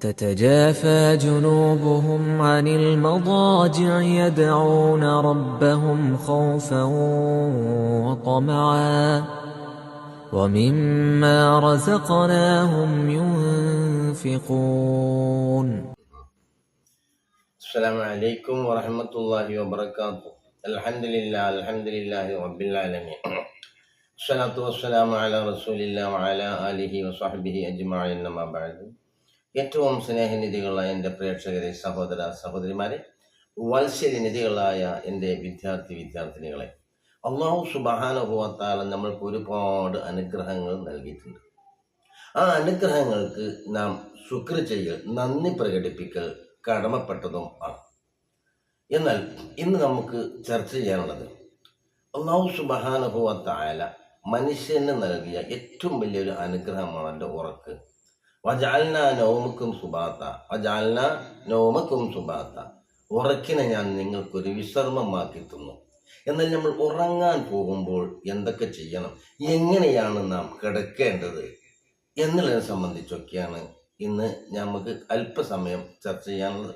تتجافى جنوبهم عن المضاجع يدعون ربهم خوفا وطمعا ومما رزقناهم ينفقون. السلام عليكم ورحمة الله وبركاته. الحمد لله الحمد لله رب العالمين. الصلاة والسلام على رسول الله وعلى آله وصحبه أجمعين ما بعد. ഏറ്റവും സ്നേഹനിധികളായ എന്റെ പ്രേക്ഷകരെ സഹോദര സഹോദരിമാരെ വത്സരനിധികളായ എന്റെ വിദ്യാർത്ഥി വിദ്യാർത്ഥിനികളെ അള്ളാഹു സുബാനുഭവത്താൽ നമ്മൾക്ക് ഒരുപാട് അനുഗ്രഹങ്ങൾ നൽകിയിട്ടുണ്ട്. ആ അനുഗ്രഹങ്ങൾക്ക് നാം ശുക്ർ ചെയ്യൽ നന്ദി പ്രകടിപ്പിക്കൽ കടമപ്പെട്ടതും ആണ്. എന്നാൽ ഇന്ന് നമുക്ക് ചർച്ച ചെയ്യാനുള്ളത് അള്ളാഹു സുബാനുഭവത്തായ മനുഷ്യന് നൽകിയ ഏറ്റവും വലിയൊരു അനുഗ്രഹമാണ് എന്റെ ഉറക്ക്. വജാൽന നോമക്കും സുബാത്ത. വജാൽന നോമക്കും സുബാത്ത. ഉറക്കിനെ ഞാൻ നിങ്ങൾക്കൊരു വിശ്രമമാക്കി തന്നു. എന്നാൽ നമ്മൾ ഉറങ്ങാൻ പോകുമ്പോൾ എന്തൊക്കെ ചെയ്യണം? എങ്ങനെയാണ് നാം കിടക്കേണ്ടത്? എന്നുള്ളതിനെ സംബന്ധിച്ചൊക്കെയാണ് ഇന്ന് നമുക്ക് അല്പസമയം ചർച്ച ചെയ്യാനുള്ളത്.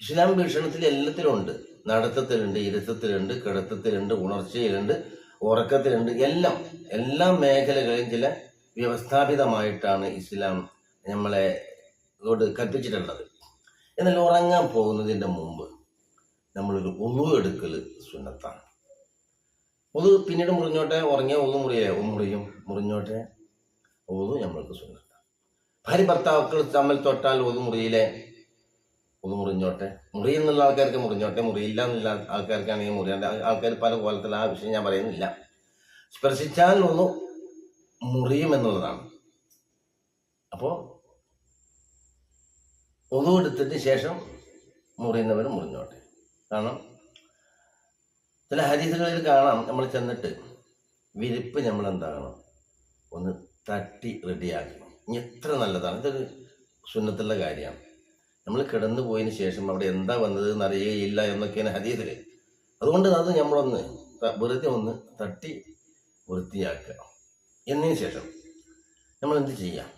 ഇസ്ലാം വീക്ഷണത്തിൽ എല്ലാത്തിലുണ്ട്. നടത്തത്തിലുണ്ട് ഇരുത്തത്തിലുണ്ട് കിടത്തത്തിലുണ്ട് ഉണർച്ചയിലുണ്ട് ഉറക്കത്തിലുണ്ട് എല്ലാം. എല്ലാ മേഖലകളിലും ചില വ്യവസ്ഥാപിതമായിട്ടാണ് ഇസ്ലാം നമ്മളെ ഇതോട് കൽപ്പിച്ചിട്ടുള്ളത്. എന്നാൽ ഉറങ്ങാൻ പോകുന്നതിന്റെ മുമ്പ് നമ്മളൊരു ഒന്നു എടുക്കൽ സുന്നത്താണ്. ഒത് പിന്നീട് മുറിഞ്ഞോട്ടെ? ഉറങ്ങിയ ഒന്നു മുറിയേ? മുറിയും. മുറിഞ്ഞോട്ടെ? ഒതു നമ്മൾക്ക് സുന്നത്താണ്. ഭാര്യ ഭർത്താക്കൾ തമ്മിൽ തൊട്ടാൽ ഒതു മുറിയിലെ ഒന്ന് മുറിഞ്ഞോട്ടെ? മുറി എന്നുള്ള ആൾക്കാർക്ക് മുറിഞ്ഞോട്ടെ? മുറിയില്ല എന്നുള്ള ആൾക്കാർക്കാണെങ്കിൽ മുറിയാണ്ട്. ആൾക്കാർ പല കോലത്തിൽ ആ വിഷയം ഞാൻ പറയുന്നില്ല. സ്പർശിച്ചാൽ ഒന്ന് മുറിയും എന്നുള്ളതാണ്. അപ്പോൾ എടുത്തിട്ട് ശേഷം മുറിയുന്നവർ മുറിഞ്ഞോട്ടെ. കാരണം ചില ഹരീസുകളിൽ കാണാം നമ്മൾ ചെന്നിട്ട് വിരിപ്പ് നമ്മൾ എന്താകണം ഒന്ന് തട്ടി റെഡിയാക്കണം. എത്ര നല്ലതാണ്. ഇതൊരു സുന്നത്തുള്ള കാര്യമാണ്. നമ്മൾ കിടന്നു പോയതിന് ശേഷം അവിടെ എന്താ വന്നത് എന്ന് അറിയുകയില്ല എന്നൊക്കെയാണ് ഹദീസിൽ അതുകൊണ്ട് അത് നമ്മളൊന്ന് വെറുതെ ഒന്ന് തട്ടി വൃത്തിയാക്കുക. എന്നതിന് ശേഷം നമ്മൾ എന്ത് ചെയ്യാം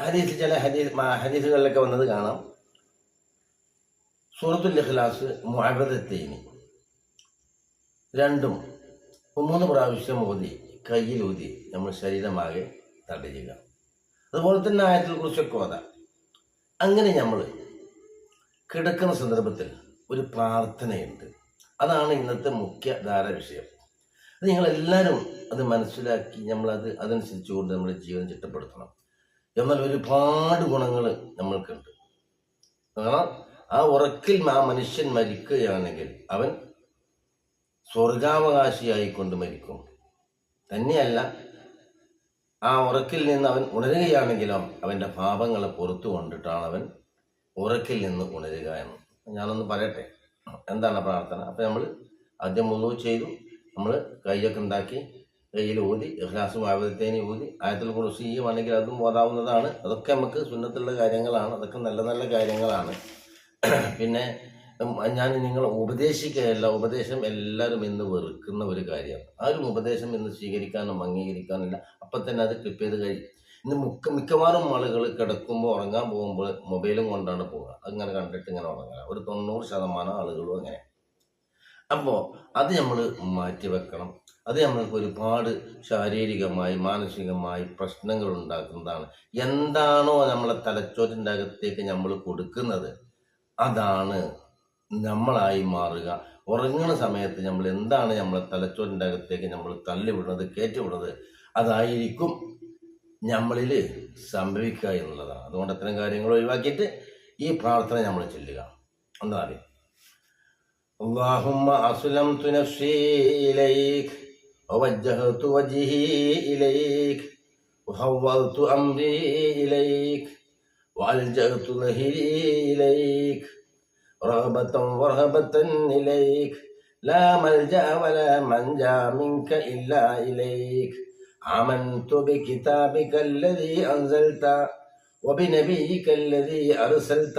ഹദീസ് ചില ഹദീസ് ഹദീസുകളിലൊക്കെ വന്നത് കാണാം. സൂറത്തുൽ ഇഖ്ലാസ് മുഅബദത്തേനി. രണ്ടും മൂന്ന് പ്രാവശ്യം ഊതി കയ്യിൽ ഊതി നമ്മൾ ശരീരമാകെ തടയുക. അതുപോലെ തന്നെ ആയത്തിൽ കുറിച്ചൊക്കെ ഓതാം. അങ്ങനെ നമ്മൾ കിടക്കുന്ന സന്ദർഭത്തിൽ ഒരു പ്രാർത്ഥനയുണ്ട്. അതാണ് ഇന്നത്തെ മുഖ്യധാര വിഷയം അത് അത് മനസ്സിലാക്കി നമ്മളത് അതനുസരിച്ചുകൊണ്ട് നമ്മുടെ ജീവൻ ചിട്ടപ്പെടുത്തണം. എന്നാൽ ഒരുപാട് ഗുണങ്ങൾ നമ്മൾക്കുണ്ട്. കാരണം ആ ഉറക്കിൽ ആ മനുഷ്യൻ മരിക്കുകയാണെങ്കിൽ അവൻ സ്വർഗാവകാശിയായിക്കൊണ്ട് മരിക്കും. തന്നെയല്ല ആ ഉറക്കിൽ നിന്ന് അവൻ ഉണരുകയാണെങ്കിലും അവന്റെ പാപങ്ങളെ പുറത്തു കൊണ്ടിട്ടാണ് അവൻ ഉറക്കിൽ നിന്ന് ഉണരുക എന്ന്. ഞാനൊന്ന് പറയട്ടെ? എന്താണ് പ്രാർത്ഥന? അപ്പം നമ്മൾ ആദ്യം മുളു ചെയ്തു. നമ്മൾ കൈയൊക്കെ ഉണ്ടാക്കി കയ്യിൽ ഊതി ഇഖ്ലാസും ആവതത്തേനി ഊതി ആയത്തിൽ കുറച്ച് ആണെങ്കിൽ അതും ഓതാവുന്നതാണ്. അതൊക്കെ നമുക്ക് സുന്നത്തുള്ള കാര്യങ്ങളാണ്. അതൊക്കെ നല്ല നല്ല കാര്യങ്ങളാണ്. പിന്നെ ഞാൻ നിങ്ങൾ ഉപദേശിക്കുകയല്ല ഉപദേശം എല്ലാവരും ഇന്ന് വെറുക്കുന്ന ഒരു കാര്യമാണ്. ആരും ഉപദേശം ഇന്ന് സ്വീകരിക്കാനും അംഗീകരിക്കാനില്ല അപ്പം തന്നെ അത് ക്ലിപ്പ് ചെയ്ത് കഴിയും ഇന്ന് മുക്ക മിക്കവാറും ആളുകൾ കിടക്കുമ്പോൾ ഉറങ്ങാൻ പോകുമ്പോൾ മൊബൈലും കൊണ്ടാണ് പോവുക. അങ്ങനെ കണ്ടിട്ട് ഇങ്ങനെ ഉറങ്ങുക. ഒരു തൊണ്ണൂറ് ശതമാനം ആളുകളും അങ്ങനെ. അപ്പോൾ അത് നമ്മൾ മാറ്റി വെക്കണം അത് നമ്മൾക്ക് ഒരുപാട് ശാരീരികമായി മാനസികമായി പ്രശ്നങ്ങൾ ഉണ്ടാക്കുന്നതാണ്. എന്താണോ നമ്മളെ തലച്ചോറിന്റെ അകത്തേക്ക് നമ്മൾ കൊടുക്കുന്നത് അതാണ് നമ്മളായി മാറുക. ഉറങ്ങുന്ന സമയത്ത് നമ്മൾ എന്താണ് നമ്മളെ തലച്ചോറിന്റെ അകത്തേക്ക് നമ്മൾ തള്ളിവിടുന്നത് കയറ്റിവിടുന്നത് അതായിരിക്കും നമ്മളിൽ സംഭവിക്കുക എന്നുള്ളതാണ്. അതുകൊണ്ട് അത്തരം കാര്യങ്ങൾ ഒഴിവാക്കിയിട്ട് ഈ പ്രാർത്ഥന നമ്മൾ ചെല്ലുക. എന്താ അറിയാം اللهم أسلمت نفسي إليك ووجهت وجهي إليك وحولت أمري إليك وألجأت ظهري إليك رغبة ورهبة إليك لا ملجأ ولا منجأ منك إلا إليك. آمنت بكتابك الذي أنزلت وبنبيك الذي أرسلت.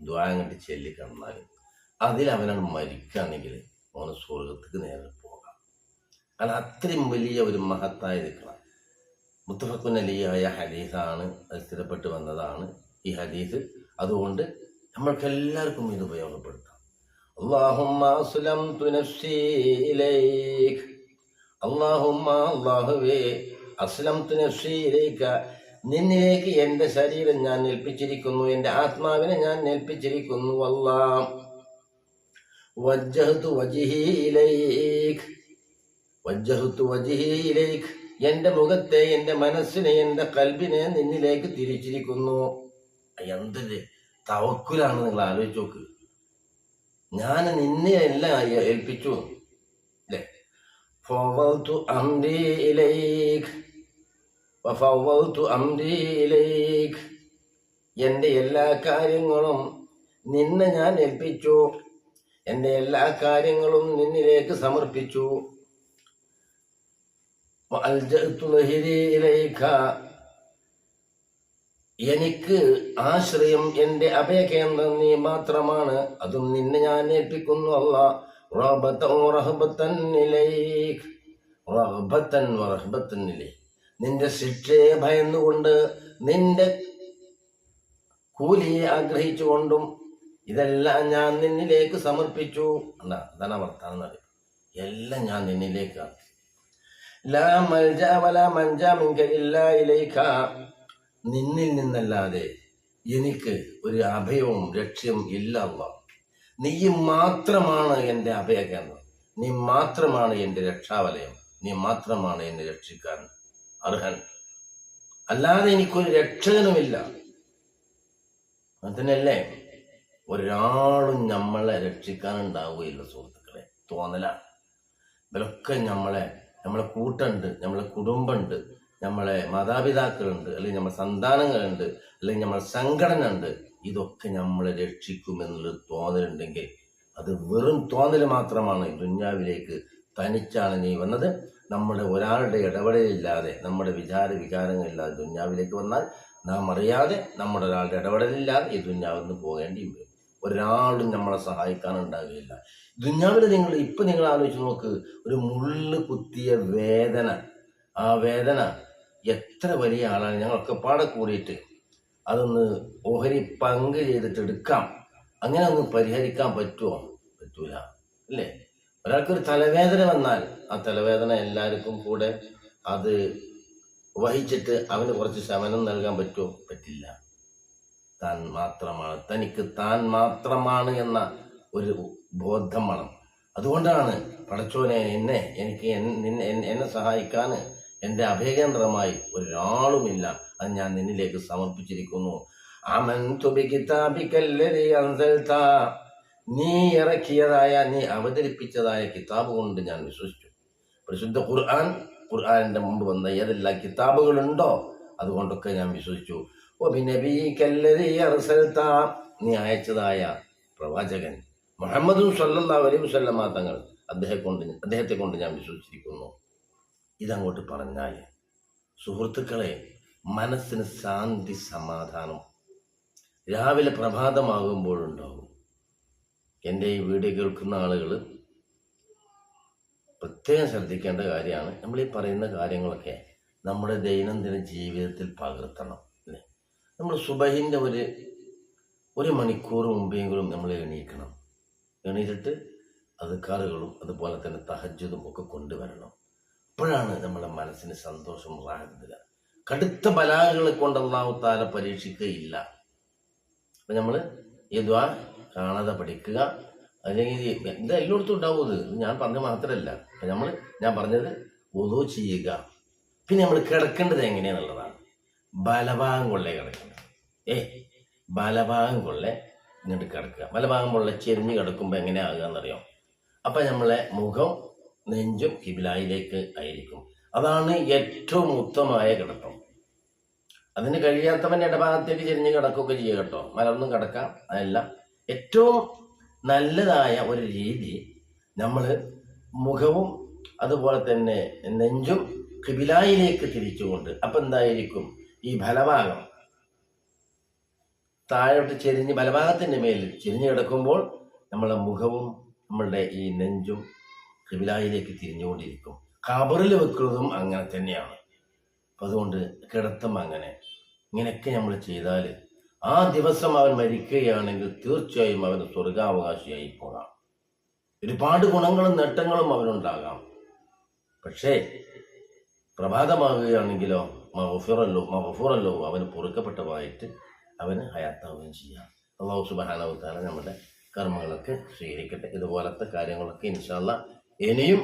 ദ്വാരങ്ങട്ട് ചെല്ലിക്കന്നാൽ അതിൽ അവനാണ് മരിക്കുകയാണെങ്കിൽ അവന് സ്വർഗത്തേക്ക് നേരെ പോകാം. കാരണം അത്രയും വലിയ ഒരു മഹത്തായ നിൽക്കണം മുത്തഫക്കുൻ അലിയായ ഹദീസാണ് അത് സ്ഥിരപ്പെട്ട് വന്നതാണ്. ഈ ഹദീസ് അതുകൊണ്ട് നമ്മൾക്ക് എല്ലാവർക്കും ഇത് ഉപയോഗപ്പെടുത്താം. അള്ളാഹുമാസുലം അസ്ലം തുനഫ്സിയിലേക്ക് നിന്നിലേക്ക് എന്റെ ശരീരം ഞാൻ ഏൽപ്പിച്ചിരിക്കുന്നു എന്റെ ആത്മാവിനെ ഞാൻ ഏൽപ്പിച്ചിരിക്കുന്നു അല്ലാം. വജ്ജഹത്തു എന്റെ മുഖത്തെ എന്റെ മനസ്സിനെ എന്റെ കൽബിനെ നിന്നിലേക്ക് തിരിച്ചിരിക്കുന്നു. എന്തൊരു തവക്കുലാണ് നിങ്ങൾ ആലോചിച്ച് നോക്ക്. ഞാൻ നിന്നെ എല്ലാം ഏൽപ്പിച്ചു. അല്ലേ അംരി എന്റെ എല്ലാ കാര്യങ്ങളും നിന്നെ ഞാൻ ഏൽപ്പിച്ചു. എന്റെ എല്ലാ കാര്യങ്ങളും നിന്നിലേക്ക് സമർപ്പിച്ചു. എനിക്ക് ആശ്രയം എന്റെ അഭയകേന്ദ്രം നീ മാത്രമാണ്. അതും നിന്നെ ഞാൻ ഏൽപ്പിക്കുന്നു അല്ല. റഹബത്തൻ റഹബത്തൻ ഇലൈക്. റഹബത്തൻ റഹബത്തൻ നിന്റെ ശിക്ഷയെ ഭയന്നുകൊണ്ട് നിന്റെ കൂലിയെ ആഗ്രഹിച്ചുകൊണ്ടും ഇതെല്ലാം ഞാൻ നിന്നിലേക്ക് സമർപ്പിച്ചു. എന്നാ അതാണ് അറിയാം എല്ലാം ഞാൻ ഇലൈക നിന്നിൽ നിന്നല്ലാതെ എനിക്ക് ഒരു അഭയവും രക്ഷയും ഇല്ല നീ മാത്രമാണ് എന്റെ അഭയകേന്ദ്രം. നീ മാത്രമാണ് എന്റെ രക്ഷാവലയം. നീ മാത്രമാണ് എന്നെ രക്ഷിക്കാൻ അർഹൻ. അല്ലാതെ എനിക്കൊരു രക്ഷകനുമില്ല. അതിനല്ലേ ഒരാളും നമ്മളെ രക്ഷിക്കാനുണ്ടാവുകയില്ല സുഹൃത്തുക്കളെ. തോന്നലാണ് ഇവരൊക്കെ നമ്മളെ നമ്മളെ കൂട്ടുണ്ട് നമ്മളെ കുടുംബമുണ്ട് നമ്മളെ മാതാപിതാക്കളുണ്ട് അല്ലെങ്കിൽ നമ്മളെ സന്താനങ്ങളുണ്ട് അല്ലെങ്കിൽ നമ്മളെ സംഘടന ഉണ്ട് ഇതൊക്കെ നമ്മളെ രക്ഷിക്കുമെന്നുള്ളൊരു തോന്നലുണ്ടെങ്കിൽ അത് വെറും തോന്നൽ മാത്രമാണ് ദുഞ്ഞാവിലേക്ക് തനിച്ചാണ് നീ വന്നത്. നമ്മുടെ ഒരാളുടെ ഇടപെടലില്ലാതെ നമ്മുടെ വിചാര വികാരങ്ങളില്ലാതെ ദുന്യാവിലേക്ക് വന്നാൽ നാം അറിയാതെ നമ്മുടെ ഒരാളുടെ ഇടപെടലില്ലാതെ ഈ ദുന്യാവിൽ നിന്ന് പോകേണ്ടി വരും. ഒരാളും നമ്മളെ സഹായിക്കാനുണ്ടാകുകയില്ല ദുന്യാവിൽ നിങ്ങൾ ഇപ്പം നിങ്ങൾ ആലോചിച്ച് നോക്ക് ഒരു മുള്ളു കുത്തിയ വേദന. ആ വേദന എത്ര വലിയ ആളാണ്. ഞങ്ങളൊക്കെ പാടെ കൂടിയിട്ട് അതൊന്ന് ഓഹരി പങ്ക് ചെയ്തിട്ട് എടുക്കാം. അങ്ങനെ ഒന്ന് പരിഹരിക്കാൻ പറ്റുമോ? പറ്റൂല. അല്ലേ? ഒരാൾക്കൊരു തലവേദന വന്നാൽ ആ തലവേദന എല്ലാവർക്കും കൂടെ അത് വഹിച്ചിട്ട് അവന് കുറച്ച് ശമനം നൽകാൻ പറ്റുമോ? പറ്റില്ല. താൻ മാത്രമാണ്. തനിക്ക് താൻ മാത്രമാണ് എന്ന ഒരു ബോധം വേണം. അതുകൊണ്ടാണ് പടച്ചോനെ എന്നെ എനിക്ക് എന്നെ സഹായിക്കാൻ എന്റെ അഭയകേന്ദ്രമായി ഒരാളുമില്ല. അത് ഞാൻ നിന്നിലേക്ക് സമർപ്പിച്ചിരിക്കുന്നു. ആമൻതു ബികിതാബിക്കല്ലദീ അൻസൽത. നീ ഇറക്കിയതായ നീ അവതരിപ്പിച്ചതായ കിതാബ് കൊണ്ട് ഞാൻ വിശ്വസിച്ചു. പരിശുദ്ധ ഖുർആൻ ഖുർആാനിന്റെ മുമ്പ് വന്ന ഏതെല്ലാം കിതാബുകളുണ്ടോ അതുകൊണ്ടൊക്കെ ഞാൻ വിശ്വസിച്ചു. നീ അയച്ചതായ പ്രവാചകൻ മുഹമ്മദ് സല്ലാ അലൈഹി വസല്ലമ തങ്ങൾ അദ്ദേഹം കൊണ്ട് അദ്ദേഹത്തെ കൊണ്ട് ഞാൻ വിശ്വസിച്ചിരിക്കുന്നു. ഇതങ്ങോട്ട് പറഞ്ഞാൽ സുഹൃത്തുക്കളെ മനസ്സിന് ശാന്തി സമാധാനം. രാവിലെ പ്രഭാതമാകുമ്പോഴുണ്ടാവും. എന്റെ ഈ വീഡിയോ കേൾക്കുന്ന ആളുകൾ പ്രത്യേകം ശ്രദ്ധിക്കേണ്ട കാര്യമാണ്. നമ്മൾ ഈ പറയുന്ന കാര്യങ്ങളൊക്കെ നമ്മുടെ ദൈനംദിന ജീവിതത്തിൽ പകർത്തണം അല്ലേ? നമ്മൾ സുബഹിന്റെ ഒരു ഒരു മണിക്കൂർ മുമ്പെങ്കിലും നമ്മൾ എണീക്കണം. എണീറ്റിട്ട് അതുക്കാറുകളും അതുപോലെ തന്നെ തഹജ്ജതും ഒക്കെ കൊണ്ടുവരണം. അപ്പോഴാണ് നമ്മുടെ മനസ്സിന് സന്തോഷം റാഹത്തില്ല കടുത്ത ബലാകളെ കൊണ്ട് അള്ളാഹു പരീക്ഷിക്കുകയില്ല. അപ്പം നമ്മൾ ഈ കാണാതെ പഠിക്കുക. അല്ലെങ്കിൽ എന്താ എല്ലായിടത്തും ഉണ്ടാവും ഞാൻ പറഞ്ഞ മാത്രമല്ല. നമ്മൾ ഞാൻ പറഞ്ഞത് ഒതു ചെയ്യുക. പിന്നെ നമ്മൾ കിടക്കേണ്ടത് എങ്ങനെയാന്നുള്ളതാണ്. ബലഭാഗം കൊള്ളേ കിടക്കുന്നത് ഏ ബലഭാഗം കൊള്ളേ ഇങ്ങോട്ട് കിടക്കുക. ബലഭാഗം കൊള്ളെ ചെരിഞ്ഞ് കിടക്കുമ്പോൾ എങ്ങനെയാകുക എന്നറിയാം അപ്പം നമ്മളെ മുഖം നെഞ്ചും കിബിലായിലേക്ക് ആയിരിക്കും. അതാണ് ഏറ്റവും ഉത്തമമായ കിടത്തം അതിന് കഴിയാത്തവൻ ഇടഭാഗത്തേക്ക് ചെരിഞ്ഞ് കിടക്കുകയൊക്കെ ചെയ്യുക കേട്ടോ. മലർന്നും കിടക്കാം. അതല്ല ഏറ്റവും നല്ലതായ ഒരു രീതി നമ്മൾ മുഖവും അതുപോലെ തന്നെ നെഞ്ചും കിബിലായിലേക്ക് തിരിച്ചുകൊണ്ട് അപ്പം എന്തായിരിക്കും? ഈ ഫലഭാഗം. താഴോട്ട് ചെരിഞ്ഞ് ബലഭാഗത്തിന്റെ മേൽ ചെരിഞ്ഞ് കിടക്കുമ്പോൾ നമ്മളെ മുഖവും നമ്മളുടെ ഈ നെഞ്ചും കിബിലായിലേക്ക് തിരിഞ്ഞുകൊണ്ടിരിക്കും. കബറിൽ വെക്കുന്നതും അങ്ങനെ തന്നെയാണ്. അപ്പം അതുകൊണ്ട് കിടത്തം അങ്ങനെ. ഇങ്ങനെയൊക്കെ നമ്മൾ ചെയ്താൽ ആ ദിവസം അവൻ മരിക്കുകയാണെങ്കിൽ തീർച്ചയായും അവന് സ്വർഗാവകാശിയായി പോകാം. ഒരുപാട് ഗുണങ്ങളും നേട്ടങ്ങളും അവനുണ്ടാകാം. പക്ഷേ പ്രഭാതമാകുകയാണെങ്കിലോ മഹഫുറല്ലോ മഹഫുറല്ലോ അവന് പൊറുക്കപ്പെട്ടതായിട്ട് അവന് ഹയാത്താവുകയും ചെയ്യാം. അള്ളാഹു സുബാനവത്താല നമ്മുടെ കർമ്മങ്ങളൊക്കെ സ്വീകരിക്കട്ടെ. ഇതുപോലത്തെ കാര്യങ്ങളൊക്കെ ഇൻഷാല്ല ഇനിയും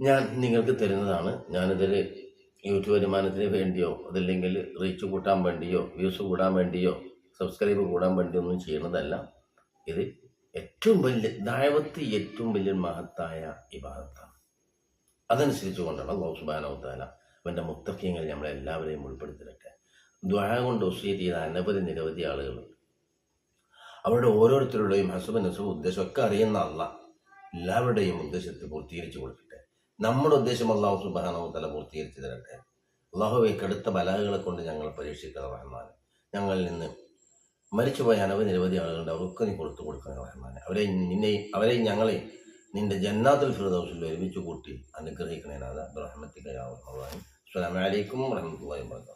ഞാൻ നിങ്ങൾക്ക് തരുന്നതാണ്. ഞാനിതിൽ യൂട്യൂബ് വരുമാനത്തിന് വേണ്ടിയോ അതല്ലെങ്കിൽ റീച്ച് കൂട്ടാൻ വേണ്ടിയോ വ്യൂസ് കൂടാൻ വേണ്ടിയോ സബ്സ്ക്രൈബ് കൂടാൻ വേണ്ടിയോ ഒന്നും ചെയ്യുന്നതല്ല. ഇത് ഏറ്റവും വലിയ ദായവത്ത് ഏറ്റവും വലിയ മഹത്തായ ഇബാദത്താണ് അതനുസരിച്ച് കൊണ്ടാണ് അള്ളാഹു സുബാനവത്താല അവന്റെ മുത്തഫ്യങ്ങൾ നമ്മളെല്ലാവരെയും ഉൾപ്പെടുത്തിരട്ടെ ദ്വാര കൊണ്ട് ഒസീറ്റ് ചെയ്ത അനവധി നിരവധി ആളുകളുണ്ട് അവരുടെ ഓരോരുത്തരുടെയും ഹസബ് ഉദ്ദേശമൊക്കെ ഉദ്ദേശം അറിയുന്ന അല്ല എല്ലാവരുടെയും ഉദ്ദേശത്തെ പൂർത്തീകരിച്ചു കൊടുക്കട്ടെ. നമ്മുടെ ഉദ്ദേശം അള്ളാഹു സുബാനവ തല പൂർത്തീകരിച്ചു തരട്ടെ അള്ളാഹുവെ കടുത്ത ബലാഹുകളെ കൊണ്ട് ഞങ്ങൾ പരീക്ഷിക്കുന്ന റഹ്മാൻ. ഞങ്ങളിൽ നിന്ന് മരിച്ചുപോയ അനവധി നിരവധി ആളുകളുടെ അവർക്ക് നീ കൊടുത്തു കൊടുക്കുന്ന റഹ്മാൻ അവരെ നിന്നെ അവരെയും ഞങ്ങളെ നിന്റെ ജന്നാത്തുൽ ഫിറദൗസിൽ ഒരുമിച്ച് കൂട്ടി അനുഗ്രഹിക്കണേനാഥ അസ്സലാമു അലൈക്കും വറഹ്മത്തുള്ളാഹി വബറകാതുഹു.